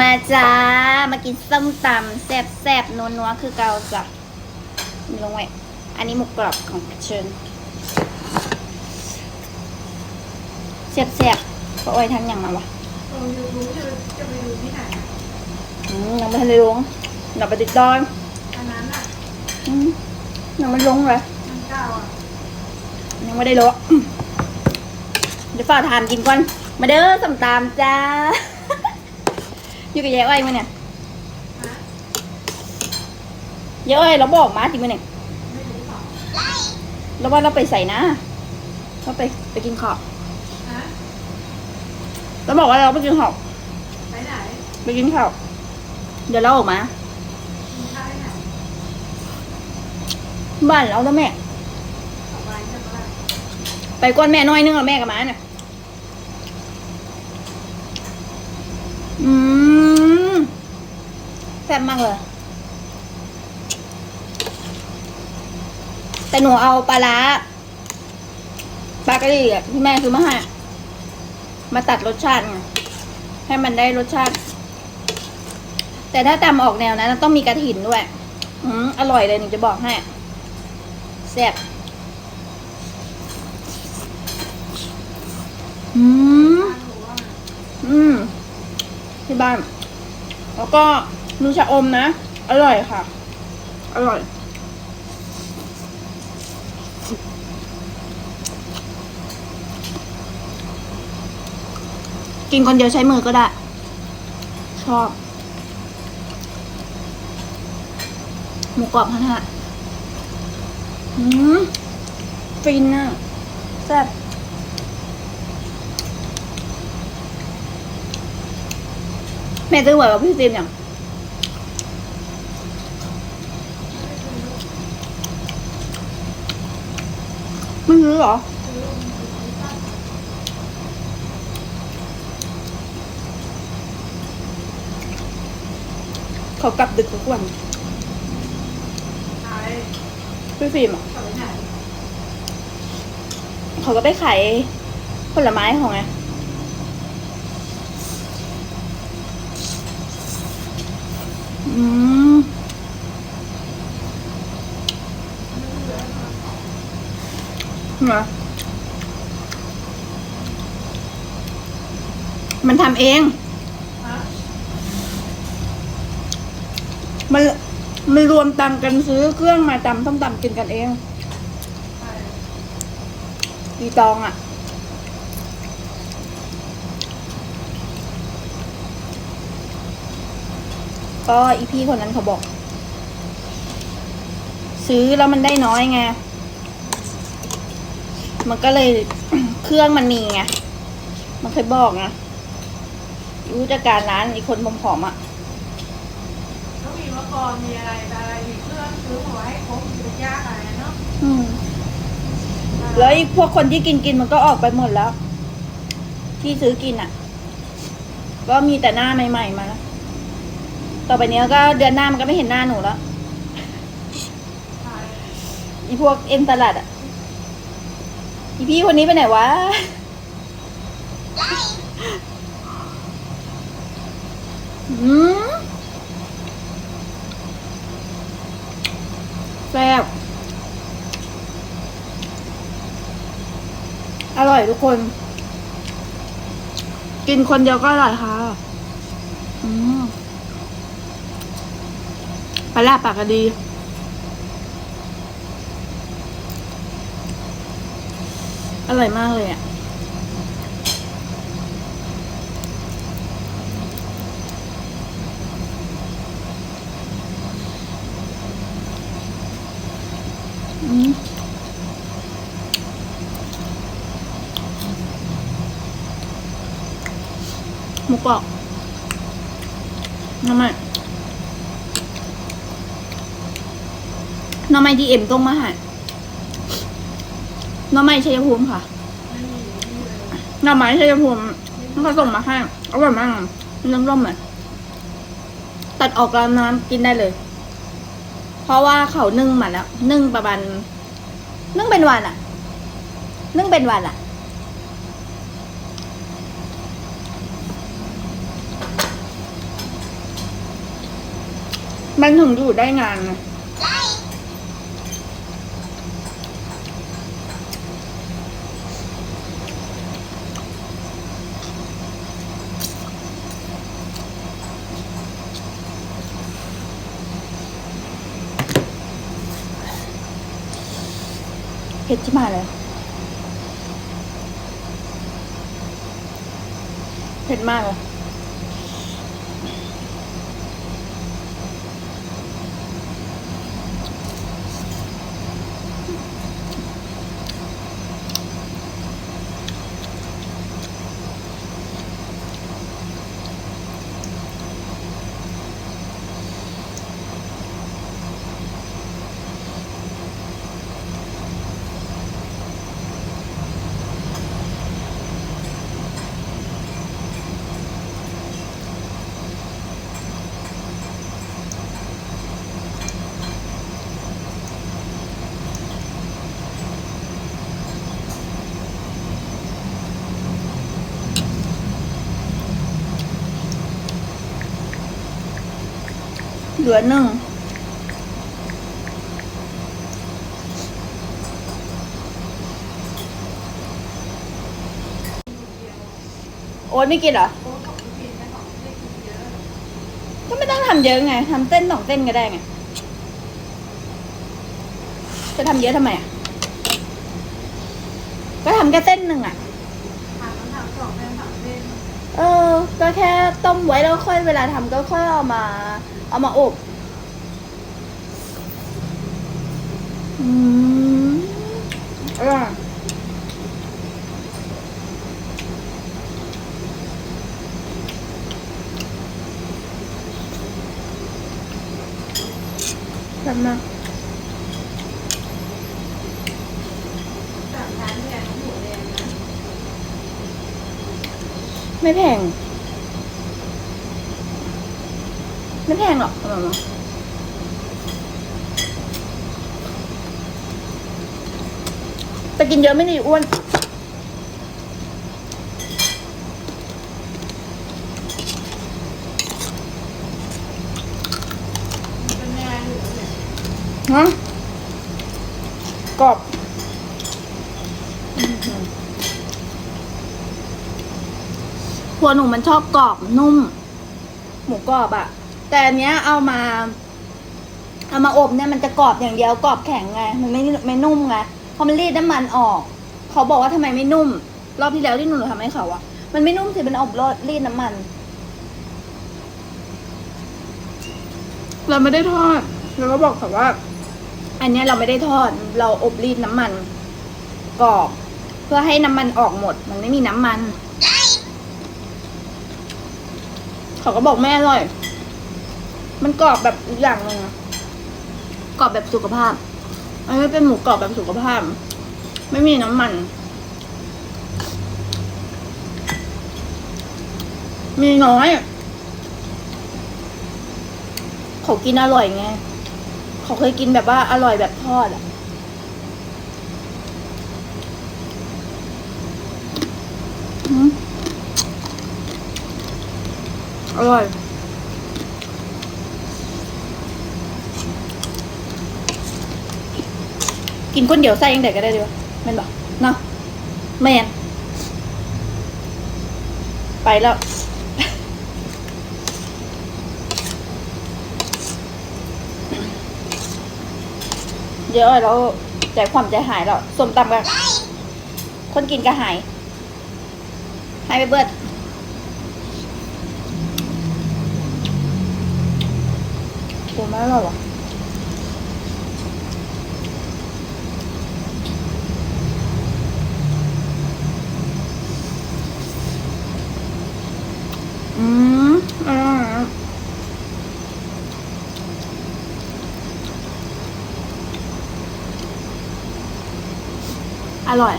มาจ้า มากินส้มตำแซ่บแซบๆนัวๆคือเกาจ้ะมีลงไว้ อันนี้หมูกรอบของเชิญแซ่บแซบๆเพราะอ้อยทั้งอย่างมาวะลงยูทูบจะจะไปดูที่ไหนอะอืมยังไม่ทันได้ลงเดี๋ยวไปติดดอยอันนั้นอะอืมยังไม่ลงเลยมันเก่าอะยังไม่ได้ลงอืมเดี๋ยวฝ่าทานกินก่อน มาเด้อส้มตำจ้า อยู่กับยายอ้อยมาเนี่ยฮะยายอ้อยเราบอกมาจริงไหมเนี่ยไม่รู้หรอกแล้วว่าเราไปใส่นะเราไปไปกินข้าวฮะแล้วบอกว่าเราไปกินข้าวไปไหนไปกินข้าวเดี๋ยวเราออกมากินข้าวที่ไหนบ้านเราแล้วแม่ออกไปจะไปไปก้อนแม่น้อยนึงแล้วแม่กับมาเนี่ยอืม แซ่บมากเลย แต่หนูเอาปลาร้าปลากระดี่ที่แม่ซื้อมาให้มาตัดรสชาติไงให้มันได้รสชาติ แต่ถ้าตำออกแนวนั้นต้องมีกระถินด้วย อืมอร่อยเลยหนูจะบอกให้แซ่บอืม อืม ที่บ้าน แล้วก็ นูชะอมนะ อร่อยค่ะ อร่อย กินคนเดียวใช้มือก็ได้ ชอบ หมูกรอบฮะนะอืมฟินน่ะแซ่บแม่ซื้อหวยกับพี่ฟิล์มยัง ไม่ซื้อเหรอ เขากลับดึกทุกวันไปพี่ฟิล์มอะกลับไปไหนเขาก็ไปขายผลไม้ของไง อืม เหรอมันทำเองฮะมันมันรวมตังค์กันซื้อเครื่องมาตำต้องตำกินกันเองไปอีตองอะ ก็อีพี่คนนั้นเขาบอก ซื้อแล้วมันได้น้อยไง มันก็เลยเครื่องมันมีไง มันเคยบอกไงรู้จักการร้านอีกคนผอมๆอะต้องมีมะกรมีอะไรอะไรมีเครื่องซื้อหัวให้ครบมันยากอะไรเนาะอืมแล้วอีกพวกคนที่กินกินมันก็ออกไปหมดแล้ว ที่ซื้อกินอะ ก็มีแต่หน้าใหม่ ๆ มาแล้วต่อไปเนี้ยก็เดือนหน้ามันก็ไม่เห็นหน้าหนูแล้วไปอีพวกเอ็นตลาดอะ อีพี่คนนี้ไปไหนวะ อืมแซ่บอร่อยทุกคน กินคนเดียวก็อร่อยค่ะ อืมปลาร้าปากกะดี อร่อยมากเลยอะ อืมหมูกรอบน้ำมันน้ำมันดีเอ็มตรงมาหา น้ำมันชัยภูมิค่ะเลยหน่อไม้ชัยภูมิมันก็ส่งมาให้อร่อยมากน้ำร่มเลยตัดออกแล้วน้ำกินได้เลย เพราะว่าเขานึ่งมาแล้ว นึ่งประมาณนึ่งเป็นวันอะนึ่งเป็นวันอะมันถึงอยู่ได้งานไง เผ็ดชิบหาเลย เผ็ดมากเลย เหลือหนึ่งโอ๊ตไม่กินเหรอโค้ชบอกกินไม่ของไม่กินเยอะก็ไม่ต้องทำเยอะไงทำเต้นสองเต้นก็ได้ไง จะทำเยอะทำไมอะ ก็ทำแค่เต้นหนึ่งอะทำน้ำทำสองเป็นสามเป็นเออ ก็แค่ต้มไว้แล้วค่อยเวลาทำก็ค่อยเอามา เอามาอบอืมอร่อยแซ่บมากสามชั้นเนี่ยหมูแดงนะไม่แพง ไม่แพงหรอกสำหรับเราแต่กินเยอะไม่ดีอ้วนมันเป็นแน่หรือเนี่ยฮะกรอบหัวหนูมันชอบกรอบนุ่ม หมูกรอบอะ แต่อันเนี้ยเอามา เอามาอบเนี่ยมันจะกรอบอย่างเดียวกรอบแข็งไง มันไม่ไม่นุ่มไงพอมันรีดน้ำมันออก เขาบอกว่าทำไมไม่นุ่ม รอบที่แล้วที่หนูทำให้เขาอะมันไม่นุ่มสิมันอบรอดรีดน้ำมัน เราไม่ได้ทอดเราก็บอกเขาว่า อันเนี้ยเราไม่ได้ทอด เราอบรีดน้ำมันกรอบเพื่อให้น้ำมันออกหมด มันไม่มีน้ำมัน เขาก็บอกไม่อร่อย มันกรอบแบบอีกอย่างหนึ่งอะกรอบแบบสุขภาพ อันนี้เป็นหมูกรอบแบบสุขภาพ ไม่มีน้ำมัน มีน้อย เขากินอร่อยไง เขาเคยกินแบบว่าอร่อยแบบทอดอะอืมอร่อย กินคนเดียวใส่ยังไงก็ได้ดีวะแม่นบอกเนาะแม่นไปแล้วเดี๋ยวเราใจความใจหายแล้วสมตำกันคนกินก็หาย หายไปเบิดโหไม่อร่อยวะอืมอร่อยอะอ ร่อย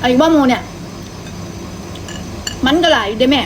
ไอ้ว่าโมเนี่ย มันก็หลายอยู่เด้แม่